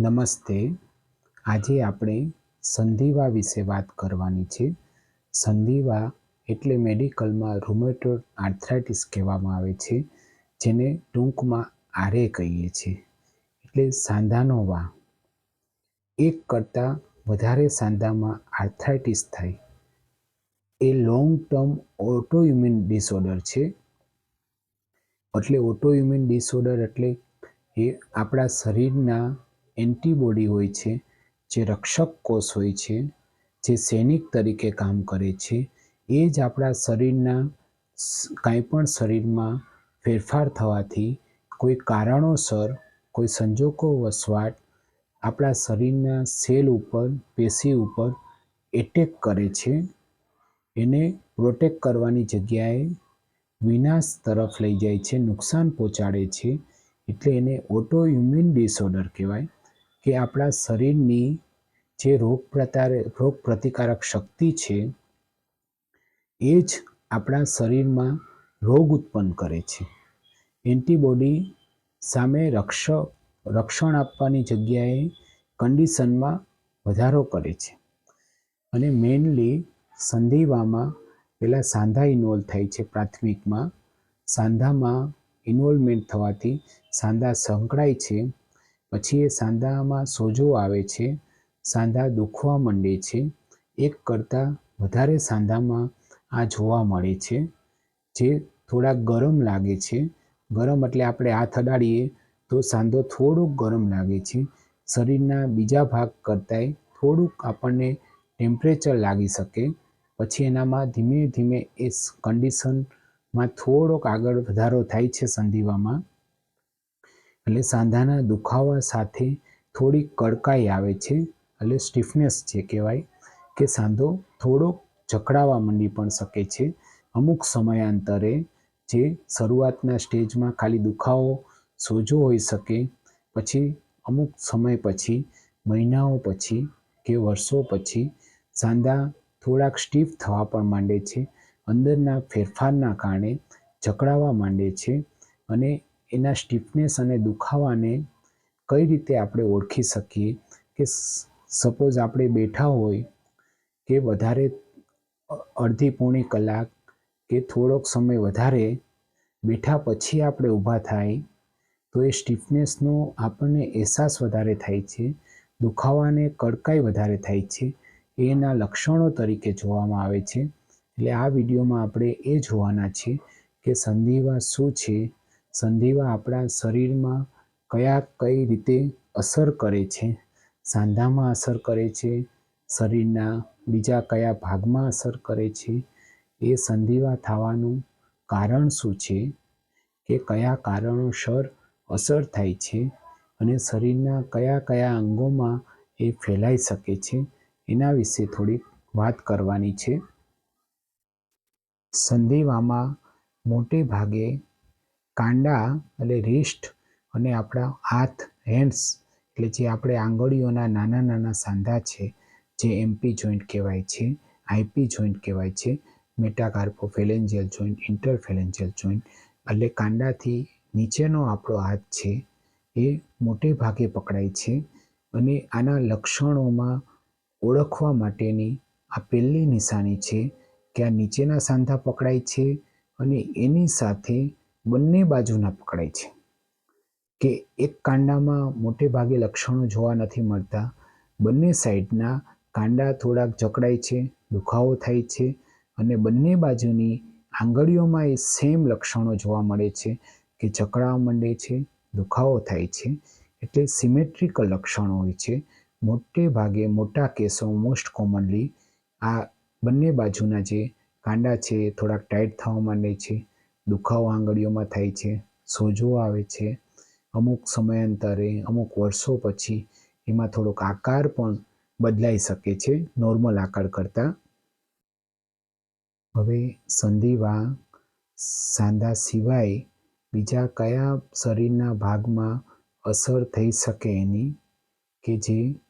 નમસ્તે. આજે આપણે સંધિવા વિશે વાત કરવાની છે. સંધિવા એટલે મેડિકલમાં રૂમેટોડ આર્થરાઇટિસ કહેવામાં આવે છે, જેને ટૂંકમાં આરે કહીએ છીએ. એટલે સાંધાનો વા એક કરતાં વધારે સાંધામાં આર્થરાઇટિસ થાય. એ લોંગ ટર્મ ઓટોઇમ્યુન ડિસઓર્ડર છે. એટલે ઓટોઇમ્યુન ડિસઓર્ડર એટલે એ આપણા શરીરના એન્ટીબોડી હોય છે, જે રક્ષક કોષ હોય છે, જે સૈનિક તરીકે કામ કરે છે, એ જ આપણા શરીરના કાંઈ પણ શરીરમાં ફેરફાર થવાથી કોઈ કારણોસર, કોઈ સંજોગો વસવાટ આપણા શરીરના સેલ ઉપર, પેશી ઉપર એટેક કરે છે. એને પ્રોટેક્ટ કરવાની જગ્યાએ વિનાશ તરફ લઈ જાય છે, નુકસાન પહોંચાડે છે, એટલે એને ઓટો ઇમ્યુન ડિસઓર્ડર કહેવાય. કે આપણા શરીરની જે રોગ રોગ પ્રતિકારક શક્તિ છે, એ જ આપણા શરીરમાં રોગ ઉત્પન્ન કરે છે. એન્ટીબોડી સામે રક્ષ, રક્ષણ આપવાની જગ્યાએ કન્ડિશનમાં વધારો કરે છે અને મેઇનલી સંધિવામાં પહેલાં સાંધા ઇન્વોલ્વ થાય છે પ્રાથમિકમાં. સાંધામાં ઇન્વોલ્વમેન્ટ થવાથી સાંધા સંકળાય છે પછી એ સાંધામાં સોજો આવે છે, સાંધા દુખવા માંડે છે, એક કરતાં વધારે સાંધામાં આ જોવા મળે છે, જે થોડા ગરમ લાગે છે. ગરમ એટલે આપણે હાથ અડાડીએ તો સાંધો થોડોક ગરમ લાગે છે. શરીરના બીજા ભાગ કરતાંય થોડુંક આપણને ટેમ્પરેચર લાગી શકે. પછી એનામાં ધીમે ધીમે એ કન્ડિશનમાં થોડોક આગળ વધારો થાય છે સંધિવામાં. એટલે સાંધાના દુખાવા સાથે થોડી કડકાઈ આવે છે એટલે સ્ટીફનેસ જે કહેવાય કે સાંધો થોડોક જકડાવા માંડી પણ શકે છે. અમુક સમયાંતરે જે શરૂઆતના સ્ટેજમાં ખાલી દુખાવો, સોજો હોઈ શકે, પછી અમુક સમય પછી, મહિનાઓ પછી કે વર્ષો પછી સાંધા થોડાક સ્ટીફ થવા પણ માંડે છે. અંદરના ફેરફારના કારણે જકડાવા માંડે છે અને એના સ્ટીફનેસ અને દુખાવાને કઈ રીતે આપણે ઓળખી શકીએ કે સપોઝ આપણે બેઠા હોય કે વધારે અડધી પોણી કલાક કે થોડોક સમય વધારે બેઠા પછી આપણે ઊભા થાય, તો એ સ્ટીફનેસનો આપણને અહેસાસ વધારે થાય છે, દુખાવાને કડકાઈ વધારે થાય છે, એના લક્ષણો તરીકે જોવામાં આવે છે. એટલે આ વિડીયોમાં આપણે એ જોવાના છે કે સંધિવા શું છે સંધિવા આપણા શરીરમાં કયા કઈ રીતે અસર કરે છે? સાંધામાં અસર કરે છે? શરીરના બીજા કયા ભાગમાં અસર કરે છે? એ સંધિવા થવાનું કારણ શું છે? કે કયા કારણોસર અસર થાય છે? અને શરીરના કયા કયા અંગોમાં એ ફેલાઈ શકે છે? એના વિશે થોડીક વાત કરવાની છે. સંધિવામાં મોટે ભાગે કાંડા એટલે રિસ્ટ અને આપણા હાથ હેન્ડ્સ એટલે જે આપણે આંગળીઓના નાના નાના સાંધા છે, જે એમપી જોઈન્ટ કહેવાય છે આઈપી જોઈન્ટ કહેવાય છે મેટાકાર્પોફેલેન્જિયલ જોઈન્ટ ઇન્ટરફેલેન્જિયલ જોઈન્ટ એટલે કાંડાથી નીચેનો આપણો હાથ છે, એ મોટે ભાગે પકડાય છે અને આના લક્ષણોમાં ઓળખવા માટેની આ પહેલી નિશાની છે કે આ નીચેના સાંધા પકડાય છે અને એની સાથે બંને બાજુના પકડાય છે. કે એક કાંડામાં મોટે ભાગે લક્ષણો જોવા નથી મળતા, બંને સાઈડના કાંડા થોડાક જકડાય છે, દુખાવો થાય છે અને બંને બાજુની આંગળીઓમાં એ સેમ લક્ષણો જોવા મળે છે કે જકડાવા માંડે છે, દુખાવો થાય છે, એટલે સિમેટ્રિકલ લક્ષણો હોય છે. મોટે ભાગે મોટા કેસો મોસ્ટ કોમનલી આ બંને બાજુના જે કાંડા છે થોડાક ટાઈટ થવા માંડે છે. દુખાવો આંગળીઓમાં થાય છે, સોજો આવે છે, અમુક સમયાંતરે, અમુક વર્ષો પછી એમાં થોડોક આકાર પણ બદલાઈ શકે છે, નોર્મલ આકાર કરતાં. હવે સંધિવા સાંધા સિવાય બીજા કયા શરીરના ભાગમાં અસર થઈ શકે એની? કે જે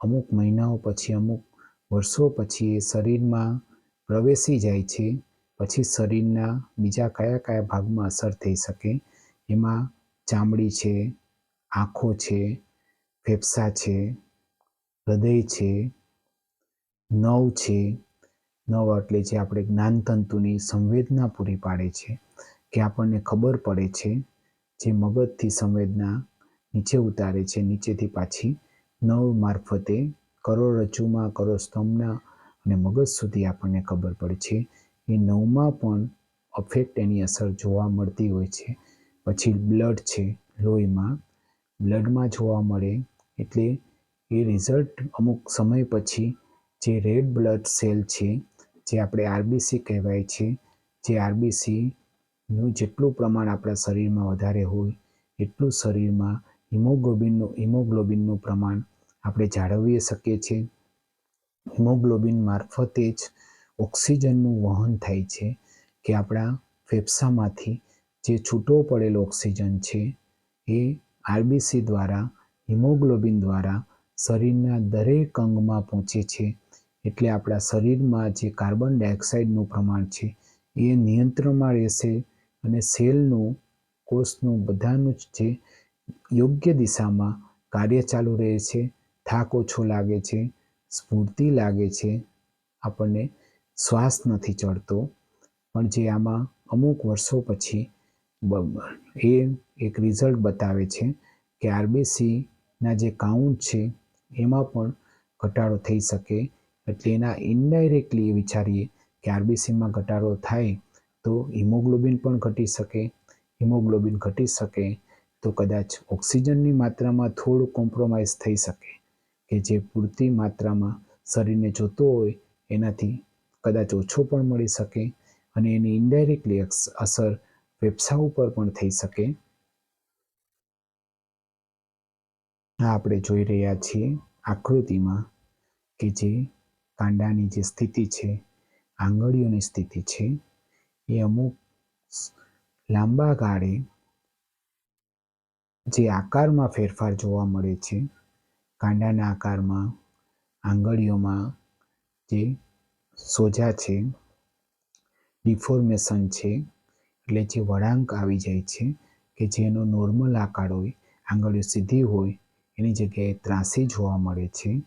અમુક મહિનાઓ પછી, અમુક વર્ષો પછી એ શરીરમાં પ્રવેશી જાય છે? પછી શરીરના બીજા કયા કયા ભાગમાં અસર થઈ શકે? એમાં ચામડી છે, આંખો છે, ફેફસા છે, હૃદય છે, નવ છે. નવ એટલે જે આપણે જ્ઞાનતંતુની સંવેદના પૂરી પાડે છે, કે આપણને ખબર પડે છે, જે મગજથી સંવેદના નીચે ઉતારે છે, નીચેથી પાછી નવ મારફતે કરોડરજ્જુમાં, કરોડસ્તંભના અને મગજ સુધી આપણને ખબર પડે છે એ નવમાં પણ અફેક્ટ એની અસર જોવા મળતી હોય છે. પછી બ્લડ છે, લોહીમાં. બ્લડમાં જોવા મળે એટલે એ રિઝલ્ટ અમુક સમય પછી જે રેડ બ્લડ સેલ છે, જે આપણે આરબીસી કહેવાય છે, જે આરબીસીનું જેટલું પ્રમાણ આપણા શરીરમાં વધારે હોય, એટલું શરીરમાં હિમોગ્લોબિનનું હિમોગ્લોબિનનું પ્રમાણ આપણે જાળવી શકીએ છીએ. હિમોગ્લોબિન મારફતે જ ઓક્સિજનનું વહન થાય છે કે આપણા ફેફસામાંથી જે છૂટો પડેલો ઓક્સિજન છે એ આરબીસી દ્વારા, હિમોગ્લોબિન દ્વારા શરીરના દરેક અંગમાં પહોંચે છે. એટલે આપણા શરીરમાં જે કાર્બન ડાયોક્સાઇડનું પ્રમાણ છે એ નિયંત્રણમાં રહેશે અને સેલનું, કોષનું બધાનું જ જે યોગ્ય દિશામાં કાર્ય ચાલુ રહે છે, થાક ઓછો લાગે છે, સ્ફૂર્તિ લાગે છે, આપણને શ્વાસ નથી ચડતો, પણ જે આમાં અમુક વર્ષો પછી એ એક રિઝલ્ટ બતાવે છે કે આરબીસીના જે કાઉન્ટ છે, એમાં પણ ઘટાડો થઈ શકે. એટલે એના ઇનડાયરેક્ટલી વિચારીએ કે આરબીસીમાં ઘટાડો થાય તો હિમોગ્લોબિન પણ ઘટી શકે. હિમોગ્લોબિન ઘટી શકે તો કદાચ ઓક્સિજનની માત્રામાં થોડું કોમ્પ્રોમાઇઝ થઈ શકે. કે જે પૂરતી માત્રામાં શરીરને જોતો હોય, એનાથી કદાચ ઓછો પણ મળી શકે અને એની ઇન્ડાયરેક્ટલી અસર ફેફસા ઉપર પણ થઈ શકે. આ આપણે જોઈ રહ્યા છીએ આકૃતિમાં કે જે કાંડાની જે સ્થિતિ છે, આંગળીઓની સ્થિતિ છે, એ અમુક લાંબા ગાળે જે આકારમાં ફેરફાર જોવા મળે છે, કાંડાના આકારમાં, આંગળીઓમાં જે સોજા છે ડિફોર્મેશન છે, એટલે જે વળાંક આવી જાય છે, કે જેનો નોર્મલ આકાર હોય, આંગળીઓ સીધી હોય, એની જગ્યાએ ત્રાસી જોવા મળે છે,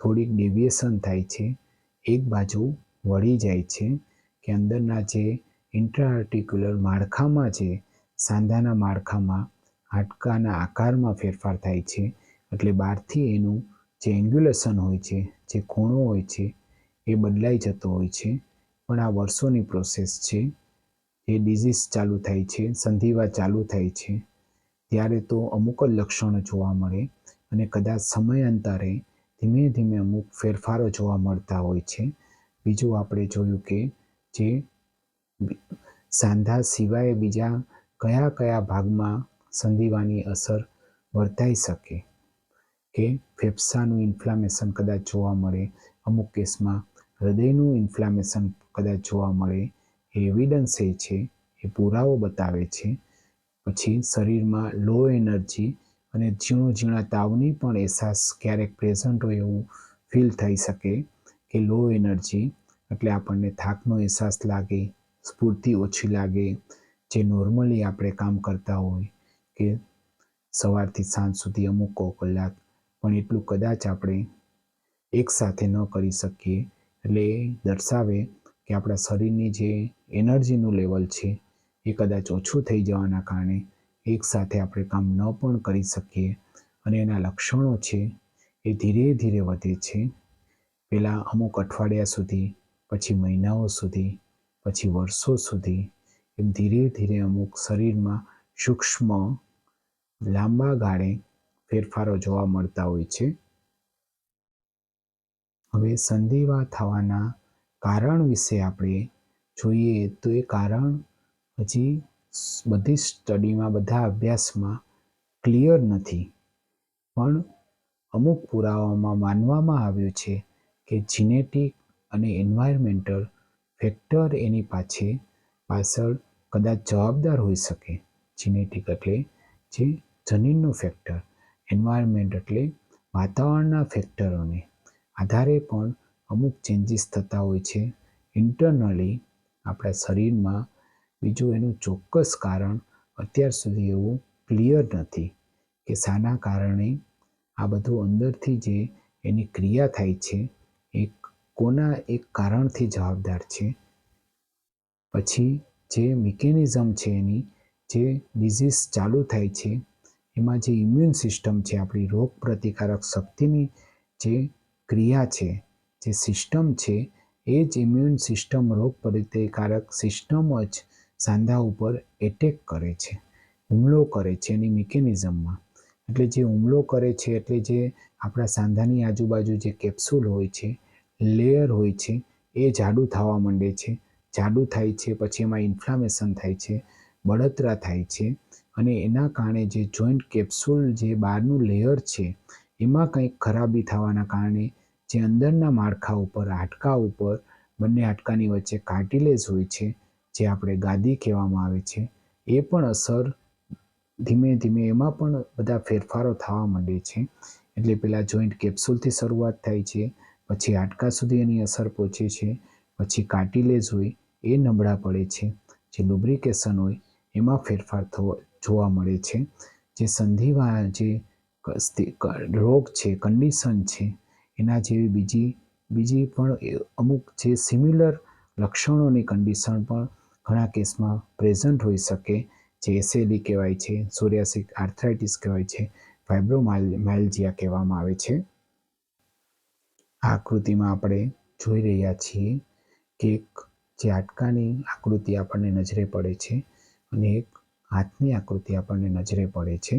થોડીક ડેવિએશન થાય છે, એક બાજુ વળી જાય છે, કે અંદરના જે ઇન્ટ્રાઆર્ટિક્યુલર માળખામાં જે સાંધાના માળખામાં હાડકાના આકારમાં ફેરફાર થાય છે, એટલે બહારથી એનું જે એંગ્યુલેશન હોય છે, જે ખૂણો હોય છે એ બદલાઈ જતો હોય છે. પણ આ વર્ષોની પ્રોસેસ છે. એ ડિઝીઝ ચાલુ થાય છે, સંધિવા ચાલુ થાય છે. ત્યારે તો અમુક જ લક્ષણો જોવા મળે અને કદાચ સમયાંતરે ધીમે ધીમે અમુક ફેરફારો જોવા મળતા હોય છે. બીજું આપણે જોયું કે જે સાંધા સિવાય બીજા કયા કયા ભાગમાં સંધિવાની અસર વર્તાઈ શકે? કે ફેફસાનું ઇન્ફ્લામેશન કદાચ જોવા મળે, અમુક કેસમાં હૃદયનું ઇન્ફ્લામેશન કદાચ જોવા મળે, એ એવિડન્સ એ છે, એ પુરાવો બતાવે છે. પછી શરીરમાં લો એનર્જી અને ઝીણો ઝીણા તાવની પણ અહેસાસ ક્યારેક પ્રેઝન્ટ હોય એવું ફીલ થઈ શકે કે લો એનર્જી એટલે આપણને થાકનો અહેસાસ લાગે, સ્ફૂર્તિ ઓછી લાગે. જે નોર્મલી આપણે કામ કરતા હોય કે સવારથી સાંજ સુધી અમુક કલાક, પણ એટલું કદાચ આપણે એકસાથે ન કરી શકીએ એટલે એ દર્શાવે કે આપણા શરીરની જે એનર્જીનું લેવલ છે, એ કદાચ ઓછું થઈ જવાના કારણે એકસાથે આપણે કામ ન પણ કરી શકીએ અને એના લક્ષણો છે એ ધીરે ધીરે વધે છે. પહેલાં અમુક અઠવાડિયા સુધી, પછી મહિનાઓ સુધી, પછી વર્ષો સુધી એમ ધીરે ધીરે અમુક શરીરમાં સૂક્ષ્મ લાંબા ગાળે ફેરફારો જોવા મળતા હોય છે. હવે સંધિવા થવાના કારણ વિશે આપણે જોઈએ તો એ કારણ હજી બધી સ્ટડીમાં, બધા અભ્યાસમાં ક્લિયર નથી. પણ અમુક પુરાવામાં માનવામાં આવ્યું છે કે જીનેટિક અને એન્વાયરમેન્ટલ ફેક્ટર એની પાછે પાછળ કદાચ જવાબદાર હોઈ શકે. જીનેટિક એટલે જે જનીનનું ફેક્ટર, એન્વાયરમેન્ટ એટલે વાતાવરણના ફેક્ટરોને. આધારે પણ અમુક ચેન્જીસ થતા હોય છે. ઇન્ટરનલી આપણા શરીરમાં બીજું એનું ચોક્કસ કારણ અત્યાર સુધી એવું ક્લિયર નથી કે શાના કારણે આ બધું અંદરથી જે એની ક્રિયા થાય છે એ કોના એક કારણથી જવાબદાર છે. પછી જે મિકેનિઝમ છે એની, જે ડિઝીઝ ચાલુ થાય છે, એમાં જે ઇમ્યુન સિસ્ટમ છે, આપણી રોગ પ્રતિકારક શક્તિની જે ક્રિયા છે, જે સિસ્ટમ છે, એ જ ઇમ્યુન સિસ્ટમ રોગ પ્રતિકારક સિસ્ટમ જ સાંધા ઉપર એટેક કરે છે, હુમલો કરે છે એની મિકેનિઝમમાં એટલે જે હુમલો કરે છે, એટલે જે આપણા સાંધાની આજુબાજુ જે કેપ્સ્યુલ હોય છે લેયર હોય છે, એ જાડું થવા માંડે છે. જાડું થાય છે, પછી એમાં ઇન્ફ્લામેશન થાય છે, બળતરા થાય છે, અને એના કારણે જે જોઈન્ટ કેપ્સ્યુલ જે બહારનું લેયર છે, એમાં કંઈક ખરાબી થવાના કારણે જે અંદરના માળખા ઉપર, હાડકા ઉપર, બંને હાડકાની વચ્ચે કાર્ટિલેજ હોય છે, જે આપણે ગાદી કહેવામાં આવે છે, એ પણ અસર ધીમે ધીમે એમાં પણ બધા ફેરફારો થવા માંડે છે. એટલે પહેલાં જોઈન્ટ કેપ્સ્યુલથી શરૂઆત થાય છે, પછી હાડકા સુધી એની અસર પહોંચે છે, પછી કાર્ટિલેજ હોય, એ નબળા પડે છે. જે લુબ્રિકેશન હોય, એમાં ફેરફાર થવો, જોવા મળે છે. જે સંધિવા, જે રોગ છે કન્ડિશન છે એના જેવી બીજી બીજી પણ અમુક જે સિમિલર લક્ષણોની કન્ડિશન પણ ઘણા કેસમાં પ્રેઝન્ટ હોઈ શકે, જે એસએલી કહેવાય છે સોરિયાસિક આર્થરાઇટિસ કહેવાય છે ફાઇબ્રોમાઇલ્જિયા કહેવામાં આવે છે. આ આકૃતિમાં આપણે જોઈ રહ્યા છીએ કે એક જે હાડકાની આકૃતિ આપણને નજરે પડે છે અને એક હાથની આકૃતિ આપણને નજરે પડે છે.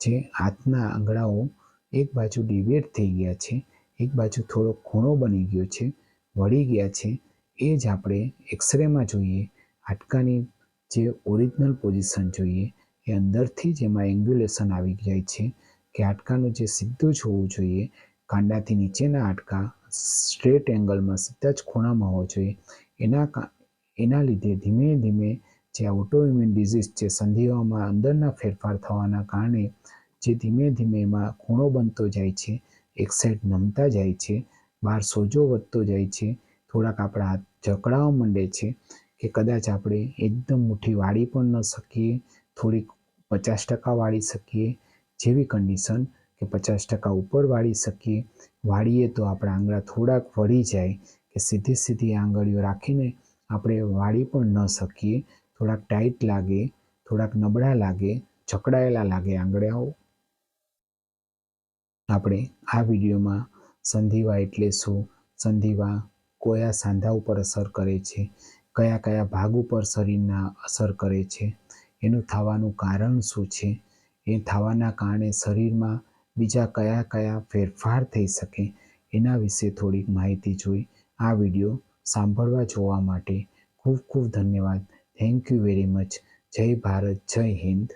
જે હાથના આંગળાઓ એક બાજુ ડિવેટ થઈ ગયા છે એક બાજુ થોડો ખૂણો બની ગયો છે, વળી ગયા છે. એ જ આપણે એક્સરેમાં જોઈએ. હાડકાની જે ઓરિજિનલ પોઝિશન જોઈએ, એ અંદરથી જ એમાં એંગ્યુલેશન આવી જાય છે કે હાડકાનું જે સીધું જ હોવું જોઈએ. કાંડાથી નીચેના હાડકા સ્ટ્રેટ એંગલમાં સીધા જ ખૂણામાં હોવા જોઈએ. એના એના લીધે ધીમે ધીમે જે ઓટોઇમ્યુન ડિઝીઝ છે સંધિઓમાં અંદરના ફેરફાર થવાના કારણે જે ધીમે ધીમે એમાં ખૂણો બનતો જાય છે એક સાઈડ નમતા જાય છે બહાર સોજો વધતો જાય છે, થોડાક આપણા હાથ જકડાવા માંડે છે કે કદાચ આપણે એકદમ મુઠ્ઠી વાળી પણ ન શકીએ, થોડીક પચાસ ટકા વાળી શકીએ જેવી કન્ડિશન કે પચાસ ટકા ઉપર વાળી શકીએ. વાળીએ તો આપણા આંગળા થોડાક વળી જાય કે સીધી સીધી આંગળીઓ રાખીને આપણે વાળી પણ ન શકીએ. થોડાક ટાઈટ લાગે, થોડાક નબળા લાગે, જકડાયેલા લાગે આંગળીઓ. આપણે આ વિડીયોમાં સંધિવા એટલે શું? સંધિવા કયા સાંધા ઉપર અસર કરે છે? કયા કયા ભાગ ઉપર શરીરના અસર કરે છે? એનું થવાનું કારણ શું છે? એ થવાના કારણે શરીરમાં બીજા કયા કયા ફેરફાર થઈ શકે? એના વિશે થોડીક માહિતી જોઈ આ વીડિયો સાંભળવા જોવા માટે ખૂબ ખૂબ ધન્યવાદ. થેન્ક યુ વેરી મચ જય ભારત, જય હિન્દ.